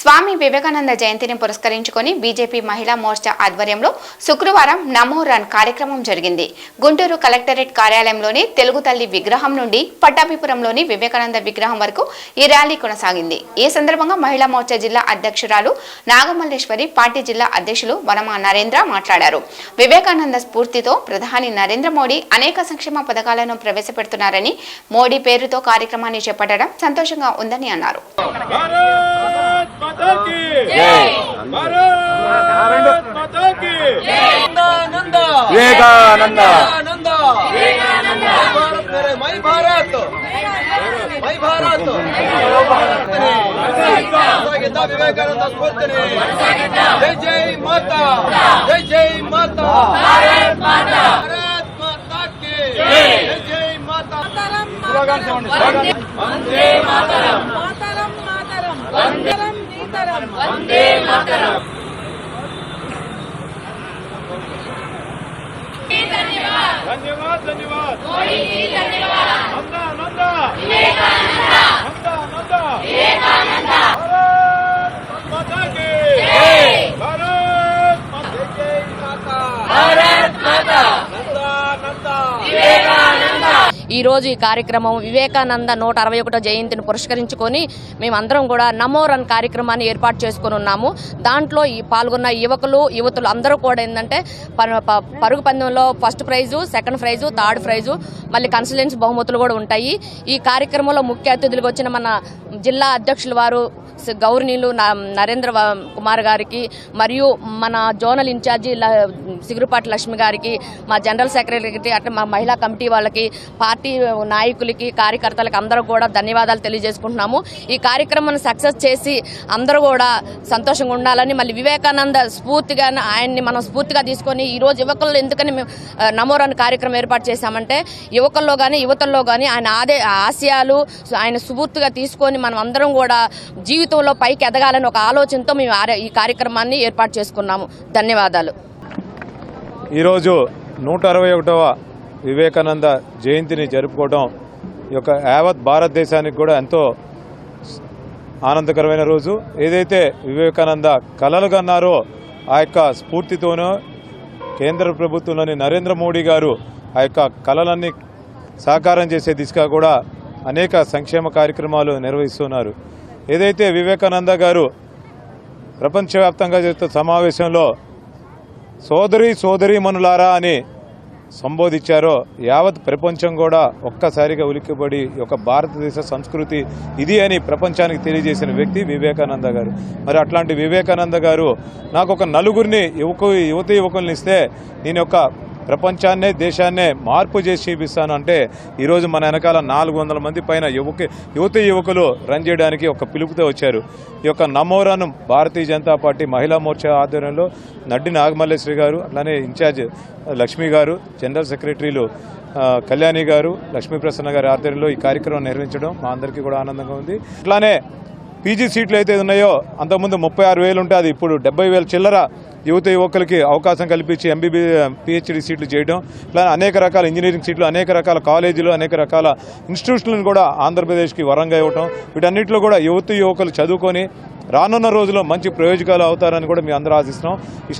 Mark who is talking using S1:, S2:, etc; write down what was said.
S1: స్వామి వివేకానంద జయంతిని పురస్కరించుకుని బీజేపీ మహిళా మోర్చా ఆధ్వర్యంలో శుక్రవారం నమో రన్ కార్యక్రమం జరిగింది. గుంటూరు కలెక్టరేట్ కార్యాలయంలోని తెలుగు తల్లి విగ్రహం నుండి పట్టాభిపురంలోని వివేకానంద విగ్రహం వరకు ఈ ర్యాలీ కొనసాగింది. ఈ సందర్భంగా మహిళా మోర్చా జిల్లా అధ్యక్షురాలు నాగమల్లేశ్వరి పార్టీ జిల్లా అధ్యక్షులు వనమా నరేంద్ర మాట్లాడారు. వివేకానంద స్ఫూర్తితో ప్రధాని నరేంద్ర మోడీ అనేక సంక్షేమ పథకాలను ప్రవేశపెడుతున్నారని మోడీ పేరుతో కార్యక్రమాన్ని చేపట్టడం సంతోషంగా ఉందని అన్నారు.
S2: వివేకానంద! మై భారత్! మై భారత్! వివేకానంద స్ఫూర్తిని? జై జై మాతా! జై జై మాతా! భారత్ మాతా! జై జై మాతా!
S3: స్లోగన్ చూడండి వందే మాతా
S4: धन्यवाद धन्यवाद नंदा नंदा नंदा
S5: ఈ రోజు ఈ కార్యక్రమం వివేకానంద నూట అరవై ఒకటో జయంతిని పురస్కరించుకొని మేమందరం కూడా నమో రన్ కార్యక్రమాన్ని ఏర్పాటు చేసుకుని ఉన్నాము. దాంట్లో ఈ పాల్గొన్న యువకులు యువతులు అందరూ కూడా ఏంటంటే ప- ప- పరుగు పందెంలో first prize second prize third prize మళ్ళీ కన్సలెన్స్ బహుమతులు కూడా ఉంటాయి. ఈ కార్యక్రమంలో ముఖ్య అతిథులుగా వచ్చిన మన జిల్లా అధ్యక్షుల వారు సి- గౌరవనీయులు న- నరేంద్ర కుమార్ గారికి మరియు మన జోనల్ ఇన్ఛార్జి ల- సిగురుపాటి లక్ష్మి గారికి మా జనరల్ సెక్రటరీకి అట్లా మా మహిళా కమిటీ వాళ్ళకి పార్టీ నాయకులకి కార్యకర్తలకు అందరూ కూడా ధన్యవాదాలు తెలియజేసుకుంటున్నాము. ఈ కార్యక్రమాన్ని సక్సెస్ చేసి అందరూ కూడా సంతోషంగా ఉండాలని మళ్ళీ వివేకానంద స్ఫూర్తిగా ఆయన్ని మనం స్ఫూర్తిగా తీసుకొని ఈరోజు యువకులు ఎందుకని మేము కార్యక్రమం ఏర్పాటు చేశామంటే యువకుల్లో కానీ యువతల్లో కానీ ఆయన ఆదే ఆశయాలు ఆయన స్ఫూర్తిగా తీసుకొని మనం అందరం కూడా జీవితంలో పైకి ఎదగాలని ఒక ఆలోచనతో మేము ఈ కార్యక్రమాన్ని ఏర్పాటు చేసుకున్నాము. ధన్యవాదాలు.
S6: ఈరోజు నూట అరవై ఒకటవ వివేకానంద జయంతిని జరుపుకోవడం ఈ యొక్క యావత్ భారతదేశానికి కూడా ఎంతో ఆనందకరమైన రోజు. ఏదైతే వివేకానంద కలలు కన్నారో ఆ యొక్క స్ఫూర్తితోనూ కేంద్ర ప్రభుత్వంలోని నరేంద్ర మోడీ గారు ఆ యొక్క కళలన్నీ సాకారం చేసే దిశగా కూడా అనేక సంక్షేమ కార్యక్రమాలు నిర్వహిస్తున్నారు. ఏదైతే వివేకానంద గారు ప్రపంచవ్యాప్తంగా జరుగుతున్న సమావేశంలో సోదరి సోదరీమణులారా అని సంబోధించారో యావత్ ప్రపంచం కూడా ఒక్కసారిగా ఉలిక్కిపడి ఒక భారతదేశ సంస్కృతి ఇది అని ప్రపంచానికి తెలియజేసిన వ్యక్తి వివేకానంద గారు. మరి అట్లాంటి వివేకానంద గారు నాకు ఒక నలుగురిని యువకు యువతి యువకుల్ని ఇస్తే నేను యొక్క ప్రపంచాన్నే దేశాన్నే మార్పు చేసి చూపిస్తాను అంటే ఈరోజు మన వెనకాల నాలుగు వందల మంది పైన యువక యువతి యువకులు రన్ చేయడానికి ఒక పిలుపుతో వచ్చారు. ఈ యొక్క నమోరాను భారతీయ జనతా పార్టీ మహిళా మోర్చా ఆధ్వర్యంలో నడ్డి నాగమల్లేశ్వరి గారు అట్లానే ఇన్ఛార్జ్ లక్ష్మి గారు జనరల్ సెక్రటరీలు కళ్యాణి గారు లక్ష్మీ ప్రసన్న గారి ఆధ్వర్యంలో ఈ కార్యక్రమం నిర్వహించడం మా అందరికీ కూడా ఆనందంగా ఉంది. అట్లానే పీజీ సీట్లు అయితే ఉన్నాయో అంతకుముందు ముప్పై ఆరు వేలు ఉంటే అది ఇప్పుడు డెబ్బై వేల చిల్లర యువత యువకులకి అవకాశం కల్పించి ఎంబీబీ పిహెచ్డి uh, సీట్లు చేయడం. ఇలా అనేక రకాల ఇంజనీరింగ్ సీట్లు అనేక రకాల కాలేజీలు అనేక రకాల ఇన్స్టిట్యూషన్లను కూడా ఆంధ్రప్రదేశ్కి వరంగా ఇవ్వటం. వీటన్నిటిలో కూడా యువత యువకులు చదువుకొని రానున్న రోజుల్లో మంచి ప్రయోజకాలు అవుతారని కూడా మీ అందరూ ఆశిస్తున్నాం.